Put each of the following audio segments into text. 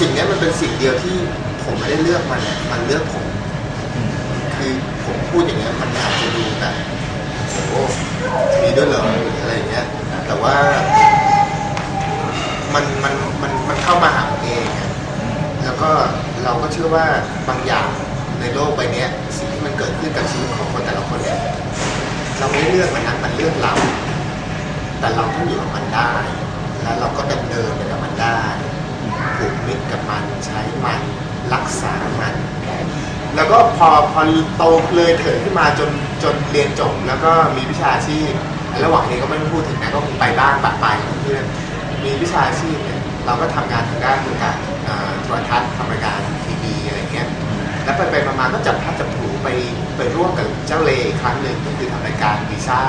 สิ่งนี้มันเป็นสิ่งเดียวที่ผมไม่ได้เลือกมันมันเลือกผม คือผมพูดอย่างเงี้ยมันอาจจะดูแบบโอ้มีด้วยเหรออะไรอย่างเงี้ย แต่ว่ามันมันมันมันเข้ามาหาผมเองแล้วก็เราก็เชื่อว่าบางอย่างในโลกใบนี้สิ่งที่มันเกิดขึ้นกับชีวิตของคนแต่ละคนเนี่ยเราไม่เลือกมันนะมันเลือกเรา แต่เราต้องอยู่กับมันได้ แล้วเราก็ดำเนินไปกับมันได้ ผูกมิตรกับมันใช้มันรักษามันแล้วก็พอพอโตเลยเถิดขึ้นมาจนจนเรียนจบแล้วก็มีวิชาชีพระหว่างนี้ก็ไม่ต้องพูดถึงนะก็คงไปบ้างปะไปเพื่อนมีวิชาชีพเนี่ยเราก็ทำงานทางด้านวงการโทรทัศน์ทำรายการทีวีอะไรเงี้ยแล้วไปไปมาๆก็จับพัดจับผลูไปไปร่วมกับเจ้าเลอีกครั้งหนึ่งก็คือทำรายการวีซ่า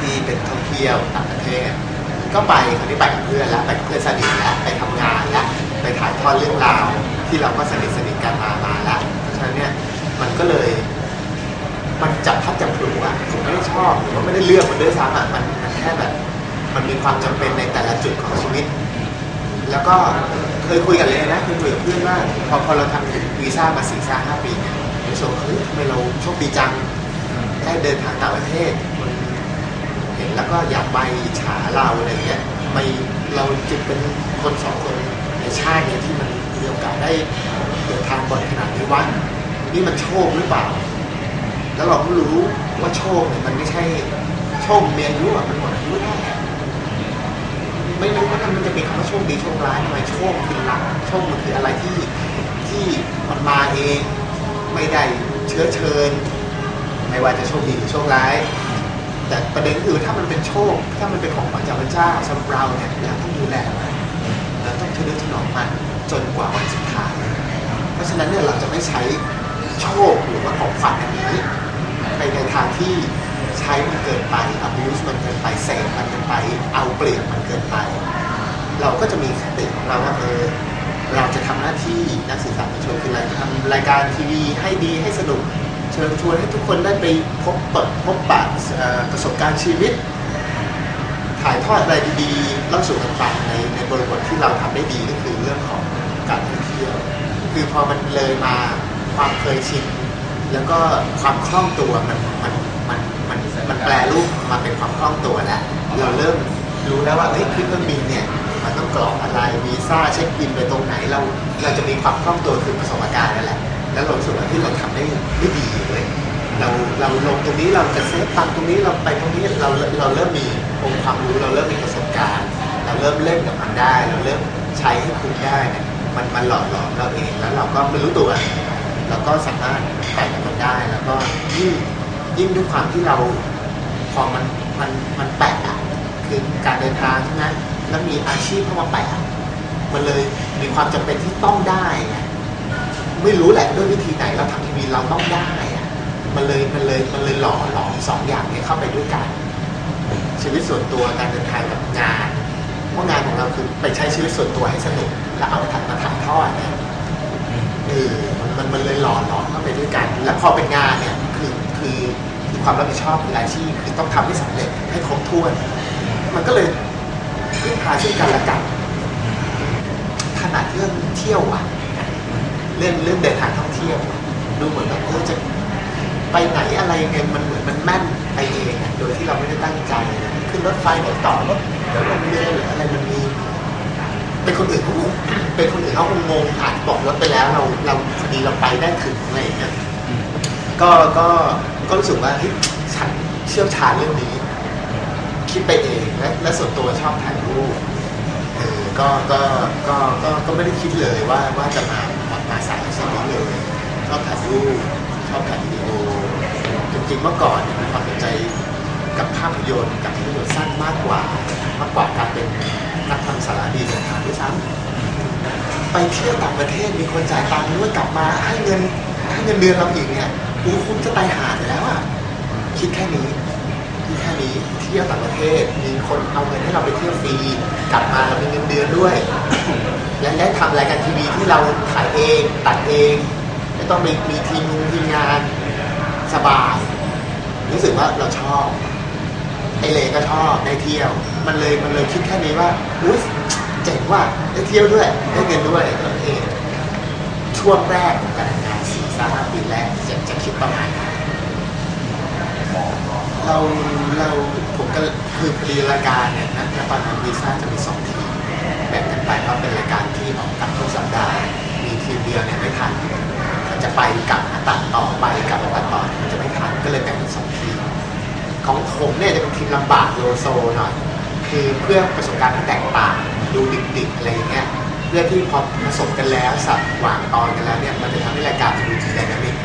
ที่เป็นท่องเที่ยวต่างประเทศ ก็ไปคราวนี้ไปกับเพื่อนแล้วไปกับเพื่อนสนิทแล้วไปทำงานแล้วไปถ่ายทอดเรื่องราว ที่เราก็สนิทสนิทกันมามาแล้วเพราะฉะนั้นเนี่ยมันก็เลย มันจับพัดจับผูอะผมไม่ได้ชอบหรือว่าไม่ได้เลือกมันด้วยซ้ำอะมันมันแค่แบบ มันมีความจำเป็นในแต่ละจุดของชีวิต แล้วก็เคยคุยกันเลยนะเคยคุยกับเพื่อนว่าพอพอเราทำวีซ่ามาสี่ซ่าห้าปีเนี่ยรู้สึกว่าเฮ้ยทำไมเราโชคดีจังได้เดินทางต่างประเทศ เห็นแล้วก็อยากไปฉาเราอะไรเงี้ยไมเราจึงเป็นคนสองคนในชาติเนี่ยที่มันมีโอกาสได้เดินทางบ่อยขนาดนี้วะนี่มันโชคหรือเปล่า แล้วเราก็รู้ว่าโชคเนี่ยมันไม่ใช่โชคเมียอายุอะมันหมดอายุได้ไม่รู้ว่ามันจะมีคำว่าโชคดีโชคร้ายทำไมโชคคือรักโชคมันคืออะไรที่ที่มันมาเองไม่ได้เชื้อเชิญ ไม่ว่าจะโชคดีหรือโชคร้าย แต่ประเด็นคือถ้ามันเป็นโชค ถ้ามันเป็นของขวัญจากพระเจ้าสำหรับเราเนี่ยเราต้องดูแลมันเราต้องทนุถนอมมันจนกว่าวันสุดท้าย เพราะฉะนั้นเนี่ยเราจะไม่ใช้โชคหรือว่าของขวัญอันนี้ ไปในทางที่ใช้มันเกินไป abuse มันเกินไปเสพมันเกินไป เอาเปรียบมันเกินไป เราก็จะมีคติของเราว่าเออเราจะทำหน้าที่นักสื่อสารมวลชนคืออะไรทำรายการทีวีให้ดีให้สนุก ชิญชวนให้ทุกคนได้ไปพบปะพบปะประสบการณ์ชีวิต ถ่ายทอดอะไรดีๆเล่าสู่กันฟังในในบริบทที่เราทำได้ดีก็คือเรื่องของการท่องเที่ยว คือพอมันเลยมาความเคยชินแล้วก็ความคล่องตัวมันมันมันมันมันแปลรูปมาเป็นความคล่องตัวแล้วเราเริ่มรู้แล้วว่าเฮ้ยขึ้นเครื่องบินเนี่ยมันต้องกรอกอะไรวีซ่าเช็คอินไปตรงไหนเราเราจะมีความคล่องตัวคือประสบการณ์นั่นแหละ แล้วเราสึกว่าที่เราทำได้ไม่ดีเลยเราเราลงตรงนี้เราจะเซฟตังตรงนี้เราไปตรงนี้เราเราเริ่มมีองค์ความรู้เราเริ่มมีประสบการณ์ เราเริ่มเล่นกับมันได้ เราเริ่มใช้ให้คุ้มได้เนี่ยมันมันหล่อหลอมเราเองแล้วเราก็ไม่รู้ตัวเราก็สามารถไปกับมันได้แล้วก็ยิ่งยิ่งด้วยความที่เราพอมันมันมันแปลกอะคือการเดินทางใช่ไหมแล้วมีอาชีพเข้ามาแปะมันเลยมีความจำเป็นที่ต้องได้ไง ไม่รู้แหละด้วยวิธีไหนเราทำทีวีเราต้องได้อะมันเลยมันเลยมันเลยหล่อหลอมสองอย่างนี้เข้าไปด้วยกัน ชีวิตส่วนตัวการเดินทางกับงานเพราะงานของเราคือไปใช้ชีวิตส่วนตัวให้สนุกแล้วเอาถัดมาถ่ายทอดเนี่ยเออมันมันมันเลยหล่อหลอมเข้าไปด้วยกัน แล้วพอเป็นงานเนี่ยคือคือคือความรับผิดชอบคืออาชีพคือต้องทำให้สำเร็จให้ครบถ้วน มันก็เลยพึ่งพาซึ่งกันและกันขนาดเรื่องเที่ยวอะ เรื่องเรื่องเดินทางท่องเที่ยวอะดูเหมือนแบบเออจะไปไหนอะไรไงมันเหมือนมันแม่นไปเองอะโดยที่เราไม่ได้ตั้งใจ ขึ้นรถไฟเดี๋ยวต่อรถเดี๋ยวลงเรือหรืออะไรมันมีเป็นคนอื่นเขาคงเป็นคนอื่นเขาคงงงอาจบอกรถไปแล้วเราเราพอดีเราไปได้ถึงอะไรอย่างเงี้ยก็ก็ก็รู้สึกว่าเฮ้ยฉันเชี่ยวชาญเรื่องนี้ คิดไปเองและและส่วนตัวชอบถ่ายรูปเออก็ก็ก็ก็ก็ไม่ได้คิดเลยว่าว่าจะมา มาสายอาชีพนี้เลยชอบถ่ายรูปชอบถ่ายวิดีโอจริงๆเมื่อก่อนเนี่ยมีความสนใจกับภาพยนตร์กับภาพยนตร์สั้นมากกว่ามากกว่าการเป็นนักทำสารคดีสถานด้วยซ้ำไปเที่ยวต่างประเทศมีคนจ่ายตังค์ด้วยกลับมาให้เงินให้เงินเดือนเราอีกเนี่ยอู้คุณจะตายหาแล้วอะคิดแค่นี้ ที่แค่นี้เที่ยวต่างประเทศ มีคนเอาเงินให้เราไปเที่ยวฟรี กลับมาเรามีเงินเดือนด้วยและได้ทำรายการทีวีที่เราถ่ายเอง ตัดเอง ไม่ต้องมีมีทีมงทีมงานสบาย รู้สึกว่าเราชอบ ไอเลก็ชอบได้เที่ยว มันเลยมันเลยคิดแค่นี้ว่าอุ้ยเจ๋งว่าได้เที่ยวด้วยได้เงินด้วยโอเคช่วงแรกของการงานสี่สามปีแรกจะจะคิดประมาณนั้น เราเราผมก็คือพอดีรายการเนี่ยนะตอนนั้นวีซ่าจะมีสองทีมแบ่งกันไปเพราะเป็นรายการที่ออกกันทุกสัปดาห์มีทีมเดียวเนี่ยไม่ทันมันจะไปกับตัดต่อไปกับตัดต่อมันจะไม่ทันก็เลยแบ่งเป็นสองทีมของผมเนี่ยจะเป็นทีมลำบากโลโซหน่อยคือเพื่อประสบการณ์ที่แตกต่างดูดิบๆอะไรอย่างเงี้ยเพื่อที่พอผสมกันแล้วสับหวางตอนกันแล้วเนี่ยมันจะทำให้รายการดูดีไดนามิก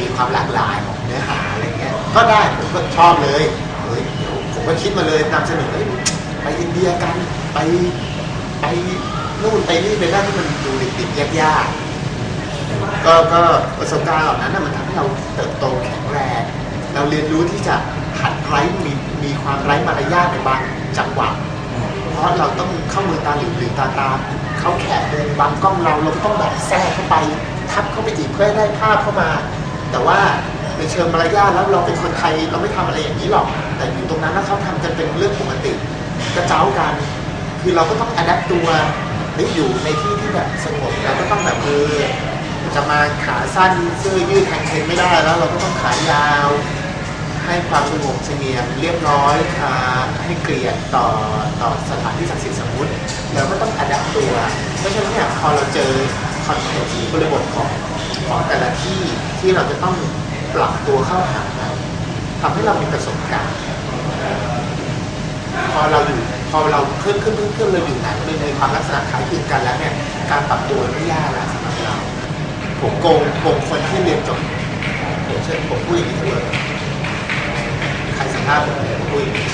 มีความหลากหลายของเนื้อหา ก็ได้ผมก็ชอบเลยเฮ้ยเดี๋ยวผมก็คิดมาเลยนำเสนอไปอินเดียกันไปไปนู่นไปนี่ไปนั่นที่มันดูดิบๆยากๆก็ก็ประสบการณ์เหล่านั้นมันทำให้เราเติบโตแข็งแรงเราเรียนรู้ที่จะหัดไร้มีมีความไร้มารยาทในบางจังหวะเพราะเราต้องเข้ามือตาหรือหรือตาตามเขาแขกเดินบางกล้องเราเราต้องแบบแทรกเข้าไปทับเข้าไปอีกเพื่อให้ได้ภาพเข้ามา แต่ว่า ในเชิงมารยาทแล้วเราเป็นคนไทยเราไม่ทำอะไรอย่างนี้หรอก แต่อยู่ตรงนั้นแล้วเขาทำกันเป็นเรื่องปกติกระเจ้ากัน คือเราก็ต้องอัดแอปตัวเฮ้ยอยู่ในที่ที่แบบสงบเราก็ต้องแบบเออจะมาขาสั้นเสื้อยืดแทงเทนไม่ได้แล้ว เราก็ต้องขายาว ให้ความสงบเสงี่ยมเรียบร้อยให้เกลียดต่อต่อสถานที่ศักดิ์สิทธิ์สมมุติเราก็ต้องอัดแอปตัวเพราะฉะนั้นเนี่ยพอเราเจอคอนเทนต์บริบทของของแต่ละที่ที่เราจะต้อง ปรับตัวเข้าหาทำให้เรามีประสบการณ์ พอเราอยู่พอเราขึ้นขึ้นขึ้นขึ้นเราอยู่ไหนในในความลักษณะคล้ายคลึงกันแล้วเนี่ยการปรับตัวไม่ยากแล้วสำหรับเรา ผมโกงโกงคนที่เรียนจบผมเชื่อผมพูดอย่างนี้เสมอใครสัมภาษณ์ผมผมพูดอย่างนี้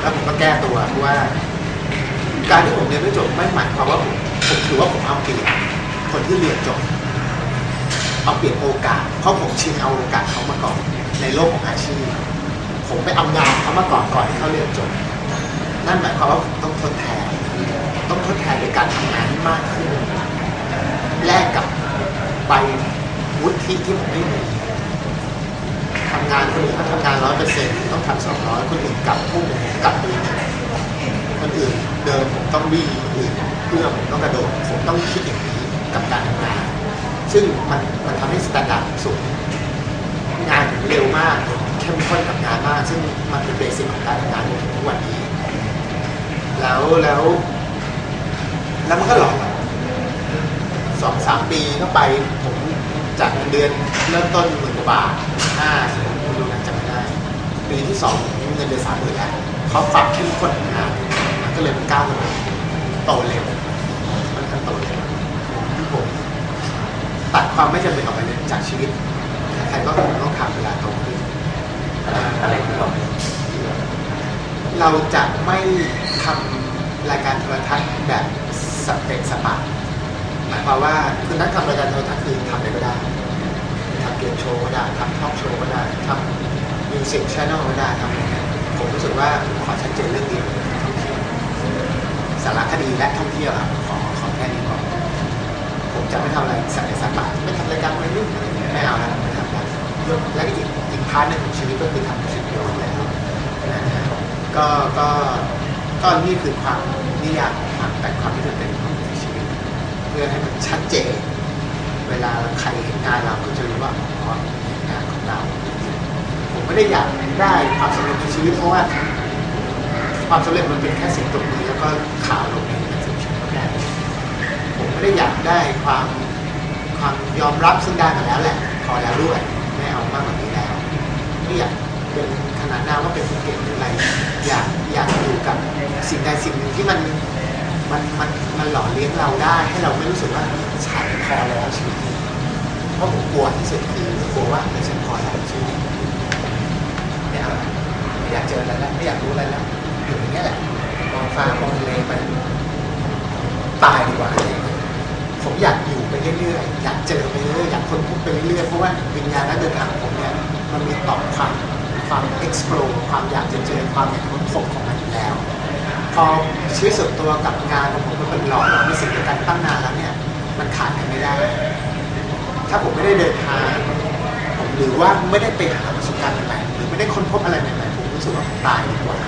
แล้วผมก็แก้ตัวว่า การที่ผมเรียนไม่จบไม่หมายความว่าผมผมถือว่าผมเอาเปรียบคนที่เรียนจบ เอาเปรียบโอกาส เพราะผมชิงเอาโอกาสเขามาก่อนในโลกของอาชีพ ผมไปเอางานเขามาก่อนก่อนที่เขาเรียนจบ นั่นหมายความว่าผมต้องทดแทน ต้องทดแทนในการทำงานที่มากขึ้น แลกกับใบวุฒิที่ผมไม่มีทำงานคนอื่นเขาทำงานร้อยเปอร์เซ็นต์ต้องทำสองร้อยคนอื่นกลับพุ่งกลับปีคนอื่นเดินผมต้องวิ่งอื่นเพื่อผมต้องกระโดดผมต้องคิดอย่างนี้กับการ ซึ่งมันมันทำให้สแตนดาร์ดสูงงานเร็วมากเข้มข้นกับงานมาก ซึ่งมันเป็นเบสิกของการทำงานจนทุกวันนี้ แล้วแล้วแล้วมันก็หลอกสองสามปีเขาไปผมจากเงินเดือนเริ่มต้นหมื่นกว่าบาทห้าสมมติไม่รู้นะจำไม่ได้ ปีที่สองเงินเดือนสามหมื่นแล้วเขาปรับเข้มข้นงาน ก็เลยเป็นก้าวกระโดดโตเร็วมันก็โตเร็วที่ผม ตัดความไม่จำเป็นออกไปเลยจากชีวิต ใครก็คงต้องทำเวลาโตขึ้นเอ่ออะไรที่เราเราจะไม่ทำรายการโทรทัศน์แบบสเปกสปะหมายความว่าคือนักทำรายการโทรทัศน์คือทำอะไรก็ได้ทำเกมโชว์ก็ได้ทำทอล์กโชว์ก็ได้ทำมิวสิกช n นลก็ได้ทำอะไรเงี้ยผมรู้สึกว่าผมขอชัดเจนเรื่องเดียวท่องเที่ยวสารคดีและท่องเที่ยวครับขอขอแค่นี้ก่อน ผมจะไม่ทำอะไรสักแต่สักบาทไม่ทำรายการวัยรุ่นอะไรเงี้ยไม่เอาแล้วไม่ทำแล้วและอีกอีกพาร์ทหนึ่งของชีวิตก็คือทำมิวสิกวิดีโอแล้วนะฮะก็ก็ก็นี่คือความนิยามของความแต่ความที่จะเป็นของชีวิต เพื่อให้มันชัดเจน เวลาใครเห็นงานเราก็จะรู้ว่าอ๋องานของเรา ผมไม่ได้อยากได้ความสำเร็จในชีวิตเพราะว่า ความสำเร็จมันเป็นแค่สิ่งตรงนี้แล้วก็ข่าวลงในหนังสือพิมพ์ก็แค่นั้นผม ไม่ได้อยากได้ความความยอมรับซึ่งได้มาแล้วแหละพอแล้วด้วยไม่เอามากกว่านี้แล้วไม่อยากเป็นขนาดน้าว่าเป็นคนเก่งหรืออะไร อยากอยากอยู่กับสิ่งใดสิ่งหนึ่งที่มันมันมันมันหล่อเลี้ยงเราได้ให้เราไม่รู้สึกว่าฉันพอแล้วชีวิตเพราะผมกลัวที่สุดคือกลัวว่าฉันพอแล้วชีวิตนี้ไม่เอาไม่อยากเจออะไรแล้วไม่อยากรู้อะไรแล้วอยู่อย่างเงี้แหละมองฟ้ามองทะเลไปตายดีกว่า ผมอยากอยู่ไปเรื่อยๆ อยากเจอไปเรื่อยๆ อยากค้นพบไปเรื่อยๆ เพราะว่าวิญญาณนักเดินทางของผมเนี่ยมันมีต่อมความความ explore ความอยากจะเจอความอยากค้นพบของมันอยู่แล้ว พอชีวิตส่วนตัวกับงานของผมมันเป็นหล่อมีสิ่งเดียวกันตั้งนานแล้วเนี่ยมันขาดกันไม่ได้ ถ้าผมไม่ได้เดินทางผมหรือว่าไม่ได้ไปหาประสบการณ์ใหม่ๆหรือไม่ได้ค้นพบอะไรใหม่ๆผมรู้สึกว่าผมตายดีกว่า